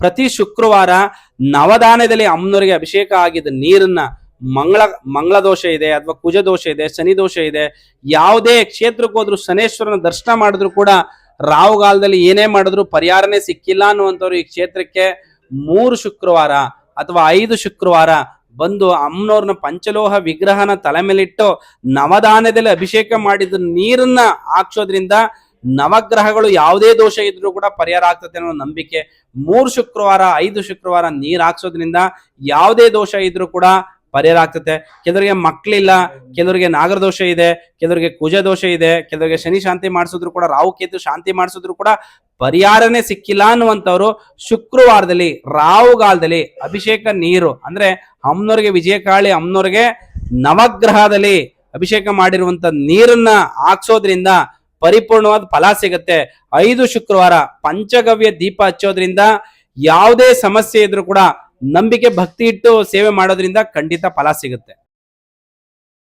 ಪ್ರತಿ ಶುಕ್ರವಾರ ನವದಾನದಲ್ಲಿ ಅಮ್ಮನವರಿಗೆ ಅಭಿಷೇಕ ಆಗಿದ್ದ ನೀರನ್ನ ಮಂಗಳ ಮಂಗಳ ದೋಷ ಇದೆ ಅಥವಾ ಕುಜ ದೋಷ ಇದೆ, ಶನಿ ದೋಷ ಇದೆ, ಯಾವುದೇ ಕ್ಷೇತ್ರಕ್ಕೆ ಹೋದ್ರು ಶನೇಶ್ವರನ ದರ್ಶನ ಮಾಡಿದ್ರು ಕೂಡ ರಾಹುಗಾಲದಲ್ಲಿ ಏನೇ ಮಾಡಿದ್ರು ಪರಿಹಾರನೇ ಸಿಕ್ಕಿಲ್ಲ ಅನ್ನುವಂಥವ್ರು ಈ ಕ್ಷೇತ್ರಕ್ಕೆ ಮೂರು ಶುಕ್ರವಾರ ಅಥವಾ ಐದು ಶುಕ್ರವಾರ ಬಂದು ಅಮ್ಮನವ್ರನ್ನ ಪಂಚಲೋಹ ವಿಗ್ರಹನ ತಲೆ ಮೇಲಿಟ್ಟು ನವದಾನದಲ್ಲಿ ಅಭಿಷೇಕ ಮಾಡಿದ ನೀರನ್ನ ಹಾಕ್ಸೋದ್ರಿಂದ ನವಗ್ರಹಗಳು ಯಾವುದೇ ದೋಷ ಇದ್ರೂ ಕೂಡ ಪರಿಹಾರ ಆಗ್ತದೆ ಅನ್ನೋ ನಂಬಿಕೆ. ಮೂರು ಶುಕ್ರವಾರ, ಐದು ಶುಕ್ರವಾರ ನೀರು ಹಾಕ್ಸೋದ್ರಿಂದ ಯಾವುದೇ ದೋಷ ಇದ್ರೂ ಕೂಡ ಪರಿಹಾರ ಆಗ್ತದೆ. ಕೆಲವರಿಗೆ ಮಕ್ಕಳಿಲ್ಲ ಕೆಲವರಿಗೆ ನಾಗರದೋಷ ಇದೆ, ಕೆಲವರಿಗೆ ಕುಜ ದೋಷ ಇದೆ, ಕೆಲವರಿಗೆ ಶನಿ ಶಾಂತಿ ಮಾಡಿಸಿದ್ರು ಕೂಡ, ರಾಹು ಕೇತು ಶಾಂತಿ ಮಾಡಿಸಿದ್ರು ಕೂಡ ಪರಿಹಾರನೇ ಸಿಕ್ಕಿಲ್ಲ ಅನ್ನುವಂಥವ್ರು ಶುಕ್ರವಾರದಲ್ಲಿ, ರಾಹುಗಾಲದಲ್ಲಿ ಅಭಿಷೇಕ ನೀರು, ಅಂದ್ರೆ ಅಮ್ಮನವ್ರಿಗೆ ವಿಜಯಕಾಳಿ ಅಮ್ಮನವ್ರಿಗೆ ನವಗ್ರಹದಲ್ಲಿ ಅಭಿಷೇಕ ಮಾಡಿರುವಂತ ನೀರನ್ನ ಹಾಕ್ಸೋದ್ರಿಂದ ಪರಿಪೂರ್ಣವಾದ ಫಲ ಸಿಗುತ್ತೆ. ಐದು ಶುಕ್ರವಾರ ಪಂಚಗವ್ಯ ದೀಪ ಹಚ್ಚೋದ್ರಿಂದ ಯಾವುದೇ ಸಮಸ್ಯೆ ಇದ್ರೂ ಕೂಡ ನಂಬಿಕೆ, ಭಕ್ತಿ ಇಟ್ಟು ಸೇವೆ ಮಾಡೋದ್ರಿಂದ ಖಂಡಿತ ಫಲ ಸಿಗುತ್ತೆ.